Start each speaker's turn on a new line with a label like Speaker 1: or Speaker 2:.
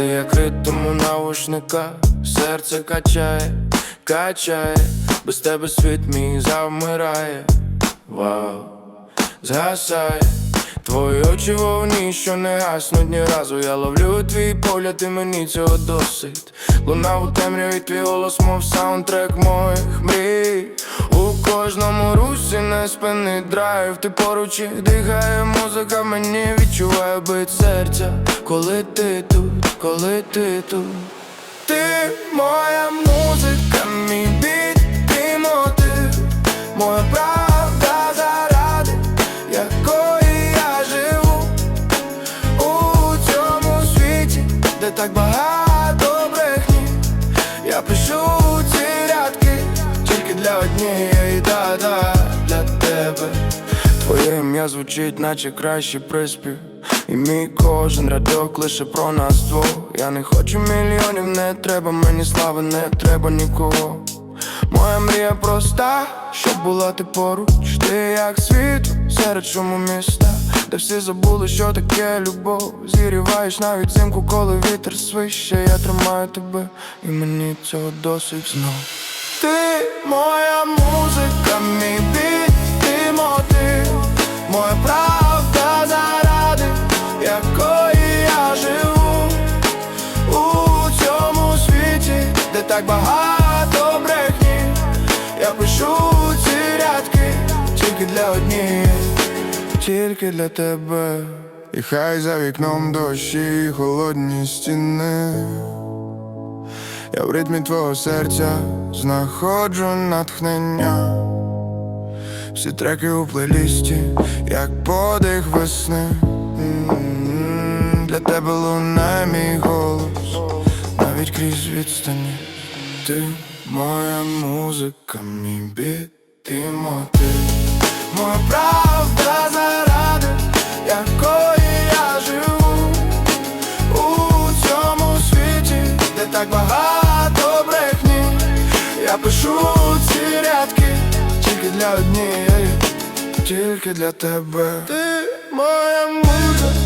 Speaker 1: ритм у наушниках Серце качає, качає, без тебе світ мій завмирає. Вау, згасає. Твої очі вогні, що не гаснуть ні разу. Я ловлю твій погляд і мені цього досить. Луна у темряві, твій голос, мов саундтрек моїх мрій русі не спинний драйв Ти поруч і дихає музика, мені відчуває бит серця. Коли ти тут, коли ти тут. Ти моя музика, мій біт, ти мотив. Моя правда заради якої я живу. У цьому світі, де так багато Ім'я звучить, наче кращий приспів. І мій кожен рядок лише про нас двох. Я не хочу мільйонів, не треба мені слави, не треба нікого. Моя мрія проста, щоб була ти поруч, ти як світ серед шуму міста, де всі забули, що таке любов. Зігріваєш навіть взимку, коли вітер свище, я тримаю тебе, і мені цього досить знов. Ти моя так багато брехні, я пишу ці рядки тільки для однієї, тільки для тебе. І хай за вікном дощі, холодні стіни. Я в ритмі твого серця знаходжу натхнення. Всі треки у плейлісті, як подих весни. Для тебе лунає мій голос, навіть крізь відстані. Ти моя музика, мій біт, ти мотив. Моя правда заради, якої я живу у цьому світі, де так багато брехні. Я пишу ці рядки тільки для однієї, тільки для тебе. Ти моя музика